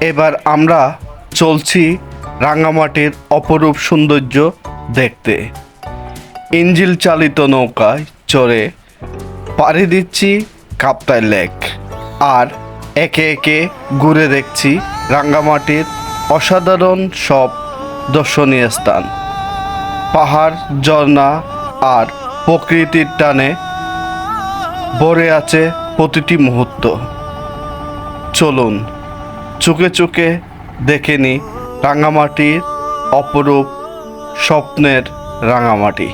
এবার আমরা চলছি রাঙামাটির অপরূপ সৌন্দর্য দেখতে। ইঞ্জিল চালিত নৌকায় চড়ে পাড়ি দিচ্ছি কাপ্তাই লেক আর একে একে ঘুরে দেখছি রাঙ্গামাটির অসাধারণ সব দর্শনীয় স্থান। পাহাড়, ঝর্ণা আর প্রকৃতির টানে ভরে আছে প্রতিটি মুহূর্ত। চলুন চুকে চুকে দেখে নি রাঙামাটির অপরূপ স্বপ্নের রাঙামাটি।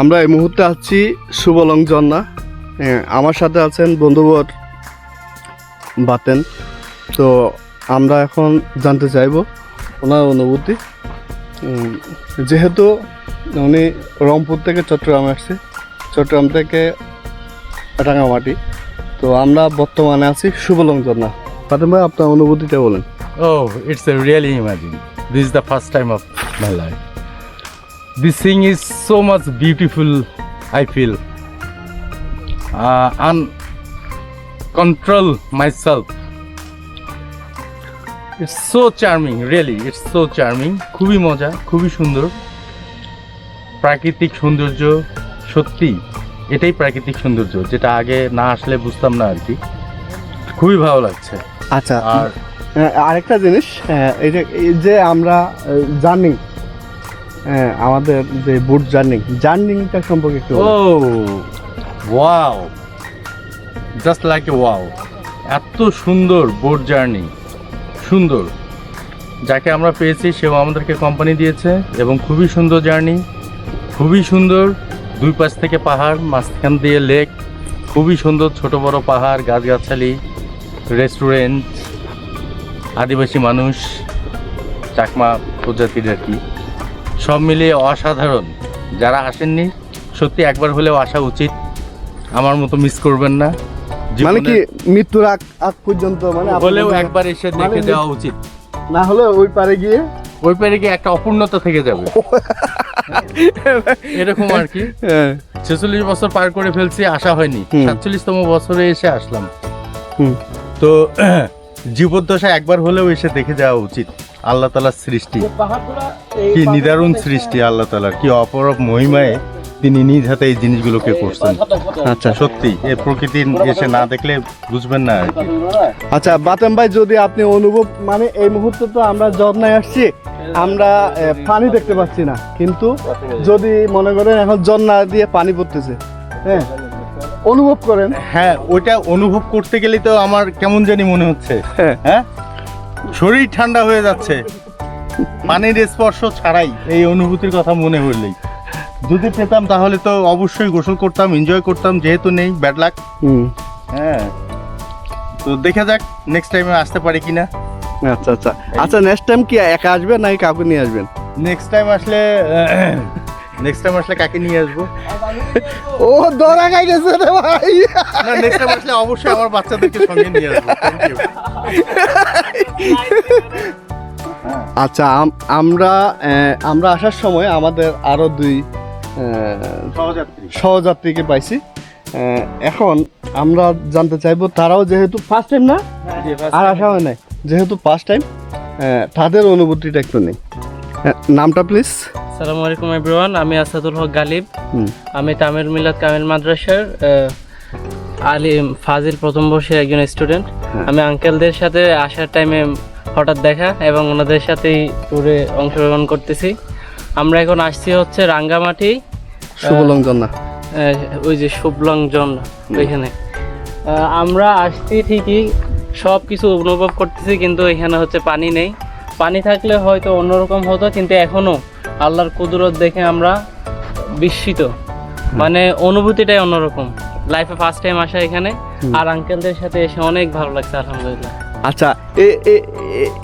আমরা এই মুহূর্তে আছি ঝর্ণা। হ্যাঁ, আমার সাথে আছেন বন্ধুবর বাতেন। তো আমরা এখন জানতে চাইব ওনার অনুভূতি। যেহেতু উনি রংপুর থেকে চট্টগ্রাম আসছে চট্টগ্রাম থেকে রাঙামাটি। তো আমরা বর্তমানে আছি সুবলং ঝর্ণা। বাতেন ভাই আপনার অনুভূতিটা বলেন। ও it's a amazing. This is the first time of my life. This thing is so much beautiful, I feel. Uh, and control myself. It's so charming, really. It's so charming. খুবই মজা খুবই সুন্দর প্রাকৃতিক সৌন্দর্য সত্যি এটাই প্রাকৃতিক সৌন্দর্য যেটা আগে না আসলে বুঝতাম না আর কি খুবই ভালো লাগছে আচ্ছা আর আরেকটা জিনিস এই যে আমরা জার্নিং আমাদের যে বুট জার্নিং জার্নিংটা সম্পর্কে একটু ও wow just like a wow এত সুন্দর বোট জার্নি সুন্দর। যাকে আমরা পেয়েছি, সেও আমাদেরকে কোম্পানি দিয়েছে, এবং খুবই সুন্দর জার্নি খুবই সুন্দর। দুই পাশ থেকে পাহাড়, মাঝখান দিয়ে লেক খুবই সুন্দর ছোট বড় পাহাড়, গাছগাছালি রেস্টুরেন্ট আদিবাসী মানুষ, চাকমা প্রজাতির আর কি। সব মিলিয়ে অসাধারণ। যারা আসেননি সত্যি একবার হলেও আসা উচিত। আমার মতো মিস করবেন না। মানে কি মৃত্যুর আগ আগ পর্যন্ত মানে হলেও একবার এসে মানে দেখে যাওয়া উচিত। না হলে ওই পারে গিয়ে ওই পেরে গিয়ে একটা অপূর্ণতা থেকে যাবে। এরকম আর কি। হ্যাঁ, ছেচল্লিশ বছর পার করে ফেলছি আসা হয়নি। সাতচল্লিশতম বছরে এসে আসলাম। তো জীবদ্দশা একবার হলেও এসে দেখে যাওয়া উচিত। আল্লাহ তালার সৃষ্টি। কি নিদারুণ সৃষ্টি আল্লাহ তালার কি অপরূপ মহিমায় তিনি নিজ হাতে এই জিনিসগুলোকে করছেন। আচ্ছা। সত্যি এই প্রকৃতি এসে না দেখলে বুঝবেন না আর কি। আচ্ছা বাতেম ভাই যদি আপনি অনুভব মানে এই মুহূর্তে তো আমরা ঝর্ণায় আসছি আমরা পানি দেখতে পাচ্ছি না। কিন্তু যদি মনে করেন এখন ঝর্ণা দিয়ে পানি পড়তেছে হ্যাঁ অনুভব করেন। হ্যাঁ ওইটা অনুভব করতে গেলে তো আমার কেমন জানি মনে হচ্ছে। হ্যাঁ। শরীর ঠান্ডা হয়ে যাচ্ছে। পানির স্পর্শ ছাড়াই এই অনুভূতির কথা মনে হইলেই। যদি পেতাম তাহলে তো অবশ্যই গোসল করতাম এনজয় করতাম যেহেতু নেই ব্যাড লাক হ্যাঁ। তো দেখা যাক নেক্সট টাইমে আসতে পারি কিনা। আচ্ছা আচ্ছা। আচ্ছা নেক্সট টাইম কি একা আসবেন নাকি কাউকে নিয়ে আসবেন? নেক্সট টাইম আসলে নেক্সট টাইম আসলে কাকে নিয়ে আসব? ও দরা খাই গেছে রে ভাই। না নেক্সট টাইম আসলে অবশ্যই আমার বাচ্চাদেরকে সঙ্গে নিয়ে আসব। থ্যাংক ইউ হ্যাঁ আচ্ছা আম- আমরা আমরা আসার সময় আমাদের আরও দুই সহযাত্রীকে পাইছি। এখন আমরা জানতে চাইব তারাও যেহেতু ফার্স্ট টাইম না? আর আসা হয় নাই। যেহেতু ফার্স্ট টাইম তাদের অনুভূতিটা একটু নেই। নামটা প্লিজ সালামু আলাইকুম এভরিওয়ান আমি আসাদুল হক গালিব। আমি তামিল মিলাদ কামিল মাদ্রাসার আলিম ফাজিল প্রথম বর্ষের একজন স্টুডেন্ট হ্যাঁ। আমি আঙ্কেলদের সাথে আসার টাইমে হঠাৎ দেখা এবং ওনাদের সাথেই ট্যুরে অংশগ্রহণ করতেছি। আমরা এখন আসছি হচ্ছে রাঙ্গামাটি শুভলং জন্না আহ, ওই যে শুভলং জন ওইখানে আমরা আসছি ঠিকই সব কিছু অনুভব করতেছি কিন্তু এখানে হচ্ছে পানি নেই। পানি থাকলে হয়তো অন্যরকম হতো কিন্তু এখনও আল্লাহর কুদরত দেখে আমরা বিস্মিত। মানে অনুভূতিটাই অন্যরকম। লাইফে ফার্স্ট টাইম আসা এখানে আর আঙ্কেলদের সাথে এসে অনেক ভালো লাগছে আলহামদুলিল্লাহ। আচ্ছা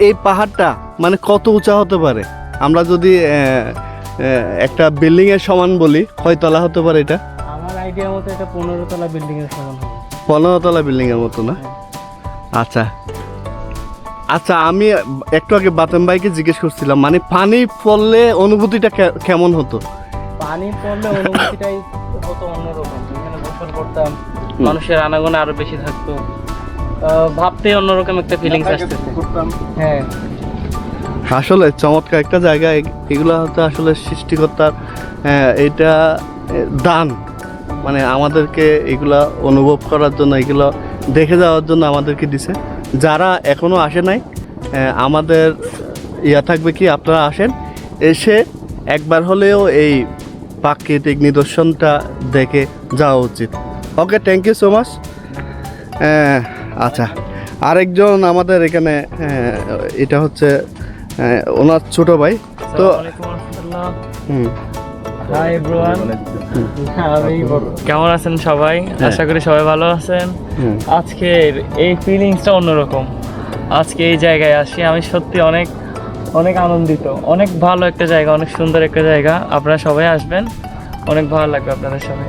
এই পাহাড়টা মানে কত উঁচা হতে পারে? আমরা যদি একটা বিল্ডিং এর সমান বলি কয়তলা হতে পারে এটা? আমার আইডিয়া মতো এটা পনেরো তলা বিল্ডিং এর সমান হবে। পনেরো তলা বিল্ডিং এর মতো না? আচ্ছা আচ্ছা আমি একটু আগে বাতাম ভাইকে জিজ্ঞেস করছিলাম মানে পানি পড়লে অনুভূতিটা কেমন হতো? পানি পড়লে অনুভূতিটাই হতো অন্যরকম। এখানে গোসল করতাম মানুষের আনাগোনা আরও বেশি থাকতো। ভাবতে অন্যরকম একটা ফিলিংস আসতেছে। হ্যাঁ। আসলে চমৎকার একটা জায়গা এগুলো হচ্ছে আসলে সৃষ্টিকর্তার এটা দান। মানে আমাদেরকে এগুলা অনুভব করার জন্য এগুলো দেখে যাওয়ার জন্য আমাদেরকে দিছে। যারা এখনও আসে নাই আমাদের ইয়া থাকবে কি আপনারা আসেন। এসে একবার হলেও এই প্রাকৃতিক নিদর্শনটা দেখে যাওয়া উচিত। Okay thank you so much আচ্ছা আরেকজন আমাদের এখানে এটা হচ্ছে ওনার ছোট ভাই। তো হুম, হাই এভরিওয়ান কেমন আছেন সবাই? আশা করি সবাই ভালো আছেন। আজকের এই ফিলিংসটা অন্যরকম। আজকে এই জায়গায় আসি। আমি সত্যি অনেক অনেক আনন্দিত। অনেক ভালো একটা জায়গা অনেক সুন্দর একটা জায়গা। আপনারা সবাই আসবেন। অনেক ভালো লাগবে আপনাদের সবাই।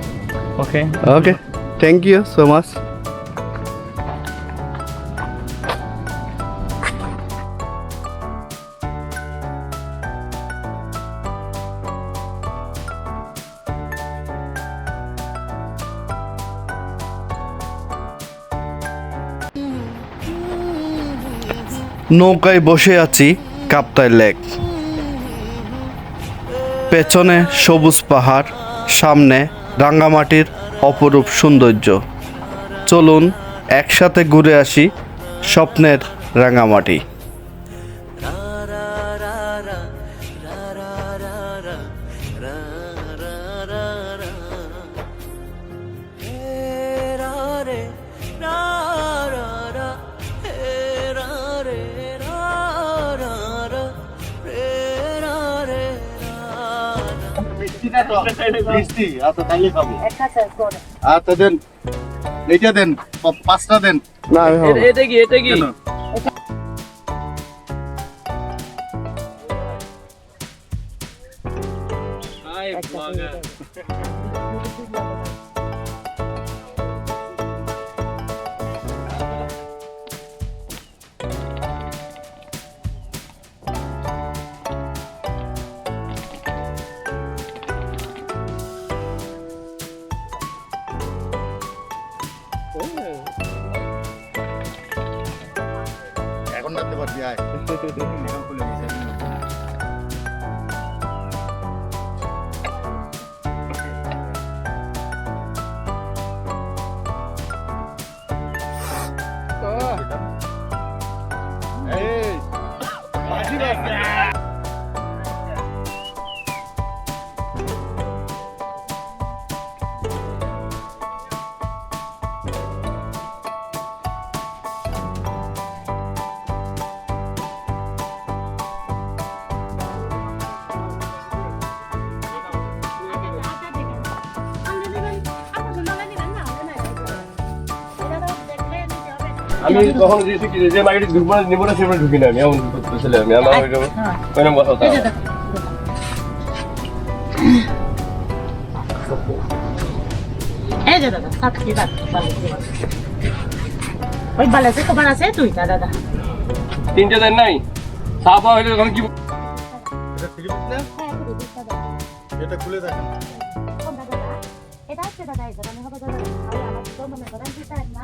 Okay okay thank you so much নৌকায় বসে আছি কাপ্তাই লেক পেছনে সবুজ পাহাড় সামনে রাঙ্গামাটির অপরূপ সৌন্দর্য চলুন একসাথে ঘুরে আসি স্বপ্নের রাঙ্গামাটি আচ্ছা দেন এইটা দেন পাঁচটা দেন। না না। এটা কি এটা কি? আমি কখনো যে যে মার্কেটে ঢুকবো না নিবো না সেখানে ঢুকি না আমি এমন ছেলে আমি আমার ওইরকম কথা হতো। এই যে দাদা সাতটি দাদা ওই বালাসে কবার আছে তুই না দাদা। তিনটে দেন নাই? চা পাওয়া হইলে তখন কি এটা খুলে দেখেন এটা হচ্ছে দাদা এই আমি হবে দাদা। আমার তো মনে করেন কি না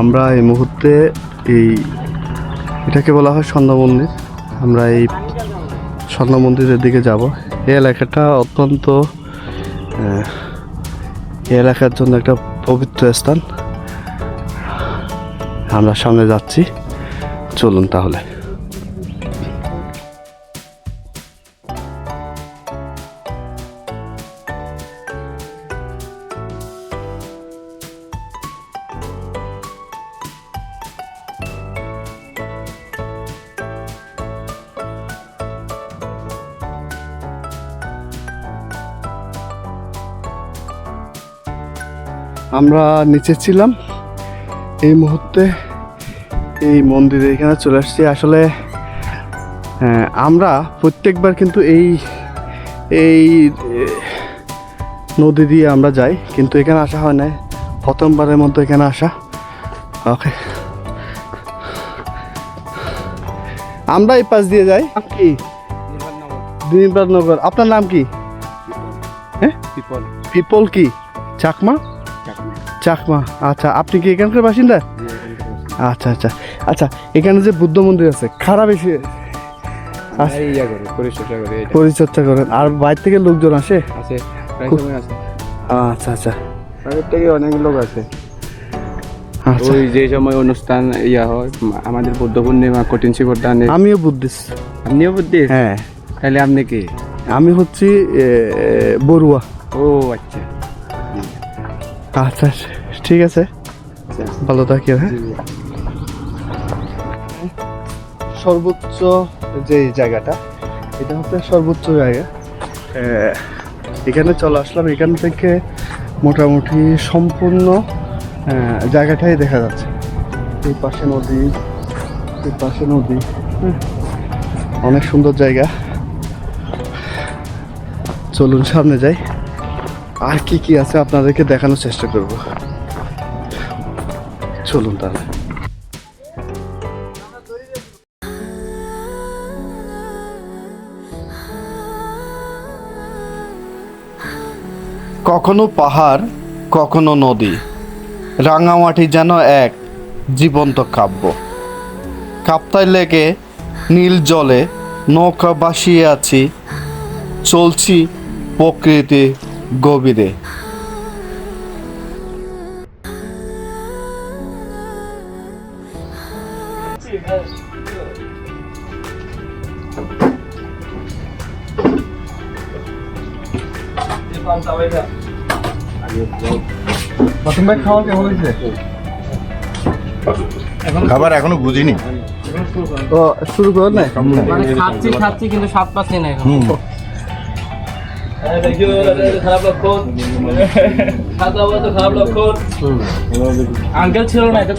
আমরা এই মুহূর্তে এই এটাকে বলা হয় স্বর্ণ মন্দির। আমরা এই স্বর্ণ মন্দিরের দিকে যাব। এই এলাকাটা অত্যন্ত এই এলাকার জন্য একটা পবিত্র স্থান। আমরা সামনে যাচ্ছি। চলুন তাহলে। আমরা নিচে ছিলাম। এই মুহূর্তে এই মন্দিরে এখানে চলে আসছি। আসলে আহ, আমরা প্রত্যেকবার কিন্তু এই এই নদী দিয়ে আমরা যাই কিন্তু এখানে আসা হয় না প্রথমবারের মতো এখানে আসা। ওকে। আমরা এই পাশ দিয়ে যাই। কি? নগর আপনার নাম কি? হ্যাঁ? পিপল পিপল কি? চাকমা? চাকমা আচ্ছা আপনি কি এখানকার বাসিন্দা? আচ্ছা আচ্ছা আচ্ছা এখানে যে বুদ্ধ মন্দির আছে খারাপ এসে করে পরিচর্যা করে পরিচর্যা করেন। আর বাইরে থেকে লোকজন আসে? আচ্ছা আচ্ছা। আগের থেকে অনেক লোক আছে আচ্ছা। ওই যে সময় অনুষ্ঠান ইয়া হয় আমাদের বুদ্ধ পূর্ণিমা কঠিন শিবদানে আমিও বুদ্ধিস্ট। আপনিও বুদ্ধি হ্যাঁ। তাহলে আপনি কি? আমি হচ্ছি বড়ুয়া। ও আচ্ছা। আচ্ছা ঠিক আছে। ভালো থাকিও হ্যাঁ? সর্বোচ্চ যে জায়গাটা এটা হচ্ছে সর্বোচ্চ জায়গা। এখানে চলে আসলাম এখান থেকে মোটামুটি সম্পূর্ণ জায়গাটাই দেখা যাচ্ছে। এই পাশে নদী এই পাশে নদী হ্যাঁ, অনেক সুন্দর জায়গা। চলুন সামনে যাই। আর কি কি আছে আপনাদেরকে দেখানোর চেষ্টা করব? চলুন তাহলে। কখনো পাহাড়, কখনো নদী। রাঙামাটি যেন এক জীবন্ত কাব্য। কাপ্তাই লেগে নীল জলে নৌকা বাসিয়ে আছি। চলছি প্রকৃতি গভীরে। খাবার এখনও বুঝিনি। তো শুরু করো না। মানে খাচ্ছি খাচ্ছি কিন্তু স্বাদ পাচ্ছি না এখন।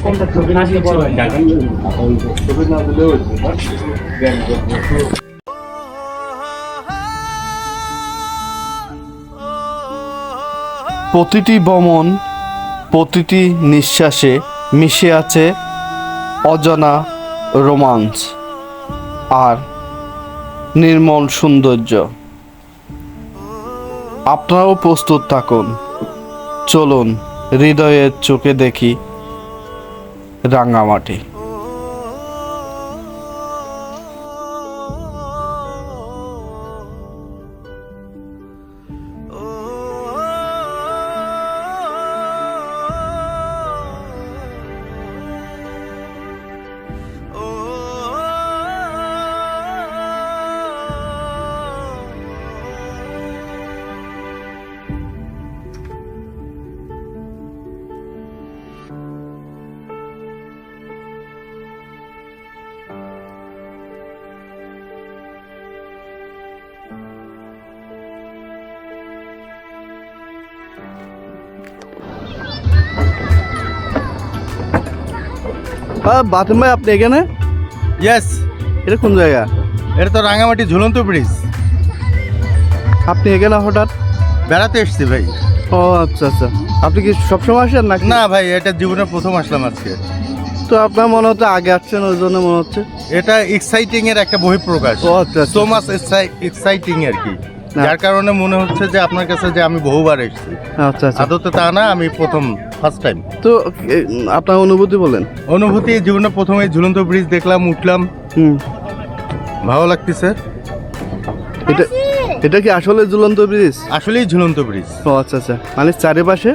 কোনটা প্রতিটি বমন প্রতিটি নিঃশ্বাসে মিশে আছে অজানা রোমাঞ্চ আর নির্মল সৌন্দর্য। আপনারাও প্রস্তুত থাকুন। চলুন হৃদয়ের চোখে দেখি রাঙ্গামাটি বাথরুম ভাই আপনি এখানে? ইয়েস এটা কোন জায়গা? এটা তো রাঙামাটি ঝুলন্ত ব্রিজ। আপনি এখানে হঠাৎ? বেড়াতে এসছি ভাই। ও আচ্ছা আচ্ছা। আপনি কি সবসময় আসেন না না ভাই এটা জীবনের প্রথম আসলাম আজকে। তো আপনার মনে হচ্ছে আগে আসছেন ওই জন্য মনে হচ্ছে? এটা এক্সাইটিং এর একটা বহিঃপ্রকাশ। ও আচ্ছা সো মাছ এক্সাইটিং আর কি। যার কারণে মনে হচ্ছে যে আপনার কাছে যে আমি বহুবার এসেছি। আচ্ছা আচ্ছা। আদতে তা না আমি প্রথম ফার্স্ট টাইম তো এ, আপনার অনুভূতি বলেন। অনুভূতি জীবনে প্রথমে ঝুলন্ত ব্রিজ দেখলাম উঠলাম। হুম। ভালো লাগতেছে। এটা এটা কি আসলে ঝুলন্ত ব্রিজ আসলেই ঝুলন্ত ব্রিজ ও আচ্ছা আচ্ছা। মানে চারিপাশে?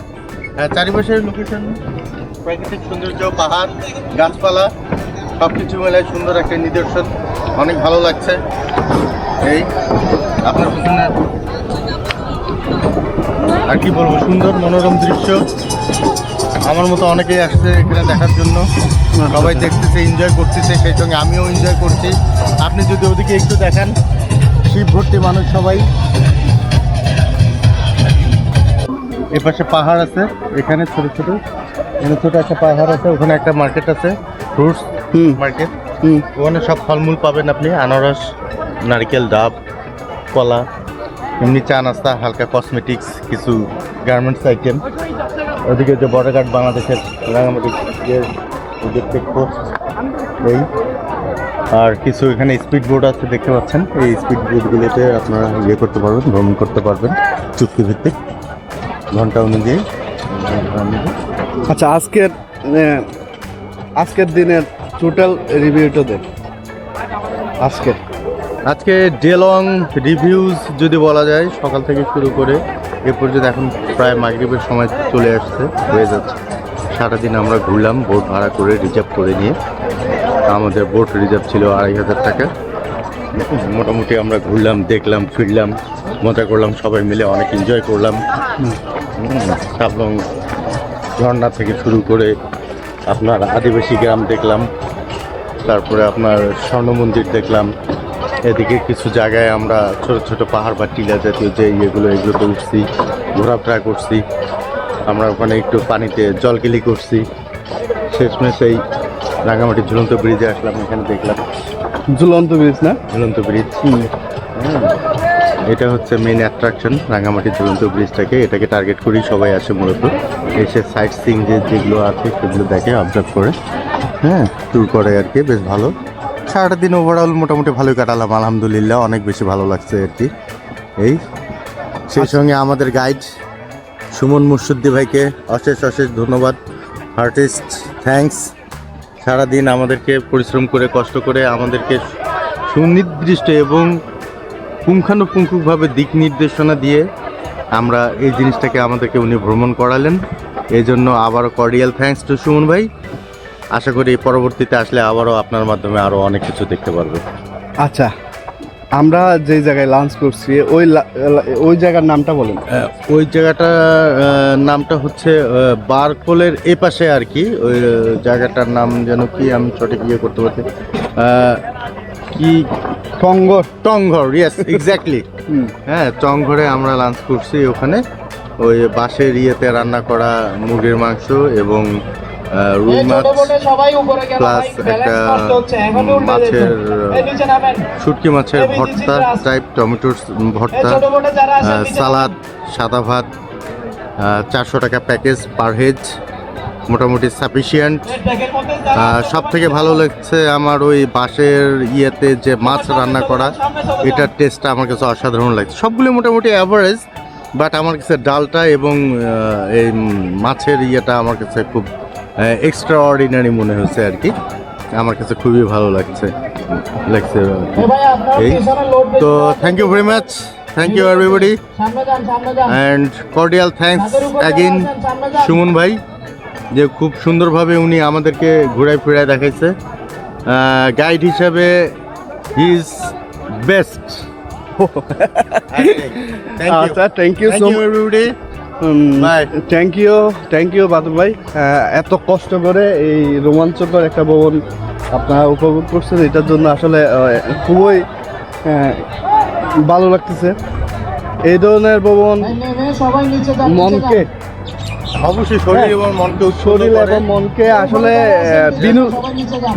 চারিপাশের লোকেশন প্রাকৃতিক সৌন্দর্য পাহাড় গাছপালা সব কিছু মেলায় সুন্দর একটা নিদর্শন। অনেক ভালো লাগছে। এই আপনার পিছনে। আর কি বলব সুন্দর মনোরম দৃশ্য। আমার মতো অনেকেই আসছে এখানে দেখার জন্য। সবাই দেখতেছে এনজয় করতেছে সেই সঙ্গে আমিও এনজয় করছি। আপনি যদি ওদিকে একটু দেখেন শিব ভর্তি মানুষ সবাই। এপাশে পাহাড় আছে এখানে ছোট ছোট এখানে ছোট একটা পাহাড় আছে ওখানে একটা মার্কেট আছে ফ্রুটস মার্কেট ওখানে সব ফলমূল পাবেন আপনি আনারস নারকেল ডাব কলা এমনি চা নাস্তা হালকা কসমেটিক্স কিছু গার্মেন্টস আইটেম ওদিকে যে বর্ডারঘাট বাংলাদেশের রাঙামাটি এই। আর কিছু এখানে স্পিড বোর্ড আছে দেখতে পাচ্ছেন। এই স্পিড বোটগুলোতে আপনারা ইয়ে করতে পারবেন ভ্রমণ করতে পারবেন চুক্তি ভিত্তিক। ঘণ্টা অনুযায়ী। আচ্ছা আজকের আজকের দিনের টোটাল রিভিউটা দেন আজকের। আজকে ডে লং রিভিউজ যদি বলা যায়, সকাল থেকে শুরু করে এ পর্যন্ত এখন প্রায় মাগরিবের সময় চলে আসছে, হয়ে যাচ্ছে। সারাদিন আমরা ঘুরলাম বোট ভাড়া করে রিজার্ভ করে নিয়ে। আমাদের বোট রিজার্ভ ছিল আড়াই হাজার টাকা। মোটামুটি আমরা ঘুরলাম, দেখলাম, ফিরলাম, মজা করলাম, সবাই মিলে অনেক এনজয় করলাম। সাবলং ঝর্ণা থেকে শুরু করে আপনার আদিবাসী গ্রাম দেখলাম। তারপরে আপনার স্বর্ণ মন্দির দেখলাম। এদিকে কিছু জায়গায় আমরা ছোট ছোট পাহাড় বা টিলা জাতীয় যে ইয়েগুলো এগুলোতে উঠছি ঘোরাফেরা করছি। আমরা ওখানে একটু পানিতে জলকেলি করছি। শেষমেশ এই রাঙামাটি ঝুলন্ত ব্রিজে আসলাম এখানে দেখলাম। ঝুলন্ত ব্রিজ না? ঝুলন্ত ব্রিজ। এটা হচ্ছে মেন অ্যাট্রাকশন রাঙামাটি ঝুলন্ত ব্রিজটাকে। এটাকে টার্গেট করেই সবাই আসে মূলত। এসে সাইট সিং যে যেগুলো আছে সেগুলো দেখে অবজার্ভ করে। হ্যাঁ ট্যুর করে আর কি বেশ ভালো। সারাটা দিন ওভারঅল মোটামুটি ভালোই কাটালাম আলহামদুলিল্লাহ। অনেক বেশি ভালো লাগছে আর কি এই সেই সঙ্গে আমাদের গাইড সুমন মুর্শুদ্দি ভাইকে অশেষ অশেষ ধন্যবাদ। আর্টিস্ট থ্যাঙ্কস সারাদিন আমাদেরকে পরিশ্রম করে কষ্ট করে আমাদেরকে সুনির্দিষ্ট এবং পুঙ্খানুপুঙ্খভাবে দিক নির্দেশনা দিয়ে আমরা এই জিনিসটাকে আমাদেরকে উনি ভ্রমণ করালেন। এই জন্য আবারও কর্ডিয়াল থ্যাঙ্কস টু সুমন ভাই। আশা করি পরবর্তীতে আসলে আবারও আপনার মাধ্যমে আরও অনেক কিছু দেখতে পারবে। আচ্ছা আমরা যে জায়গায় লাঞ্চ করছি ওই ওই জায়গার নামটা বলেন। ওই জায়গাটা নামটা হচ্ছে বারকোলের এ পাশে আর কি। ওই জায়গাটার নাম যেন কি আমি সঠিক ইয়ে করতে পারছি। কি? টঙ্গর। টংঘর ইয়েস এক্স্যাক্টলি হ্যাঁ টংঘরে আমরা লাঞ্চ করছি ওখানে। ওই বাঁশের ইয়েতে রান্না করা মুরগির মাংস এবং রুই মাছ প্লাস একটা মাছের শুটকি মাছের ভর্তা টাইপ টমেটোর ভর্তা সালাদ সাদা ভাত চারশো টাকা প্যাকেজ পার হেড মোটামুটি সাফিসিয়েন্ট সব থেকে ভালো লাগছে আমার ওই বাঁশের ইয়েতে যে মাছ রান্না করা এটার টেস্টটা আমার কাছে অসাধারণ লাগছে। সবগুলো মোটামুটি অ্যাভারেজ বাট আমার কাছে ডালটা এবং এই মাছের ইয়েটা আমার কাছে খুব এক্সট্রা অর্ডিনারি মনে হয়েছে আর কি। আমার কাছে খুবই ভালো লাগছে লাগছে এই তো thank you very much thank you everybody and cordial thanks again Suman ভাই যে খুব সুন্দরভাবে উনি আমাদেরকে ঘুরায় ফিরায় দেখাইছে। গাইড হিসাবে ইজ বেস্ট আচ্ছা thank you thank so you everybody. Thank you thank you Badal ভাই। এত কষ্ট করে এই রোমাঞ্চকর একটা ভবন আপনারা উপভোগ করছেন এটার জন্য আসলে খুবই ভালো লাগতেছে। এই ধরনের ভবন মনকে অবশ্যই শরীর এবং মনকে শরীর এবং মনকে আসলে বিনু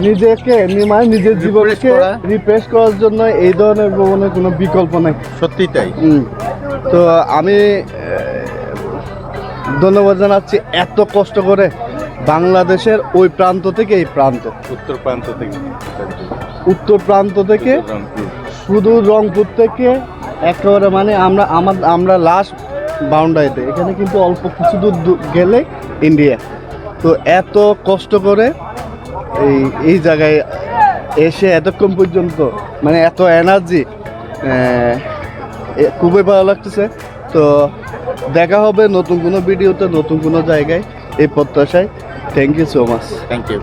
নিজেকে নিমায় নিজের জীবনকে। রিফ্রেশ করার জন্য এই ধরনের ভ্রমণের কোনো বিকল্প নাই। সত্যি তাই। তো আমি ধন্যবাদ জানাচ্ছি এত কষ্ট করে বাংলাদেশের ওই প্রান্ত থেকে এই প্রান্ত। উত্তর প্রান্ত থেকে। উত্তর প্রান্ত থেকে। শুধু রংপুর। থেকে একেবারে মানে আমরা আমার আমরা লাস্ট বাউন্ডারিতে এখানে কিন্তু অল্প কিছু দূর দূর গেলে ইন্ডিয়া তো এত কষ্ট করে এই এই জায়গায় এসে এতক্ষণ পর্যন্ত মানে এত এনার্জি খুবই ভালো লাগতেছে। তো দেখা হবে নতুন কোনো ভিডিওতে, নতুন কোনো জায়গায় এই প্রত্যাশায়। Thank you so much thank you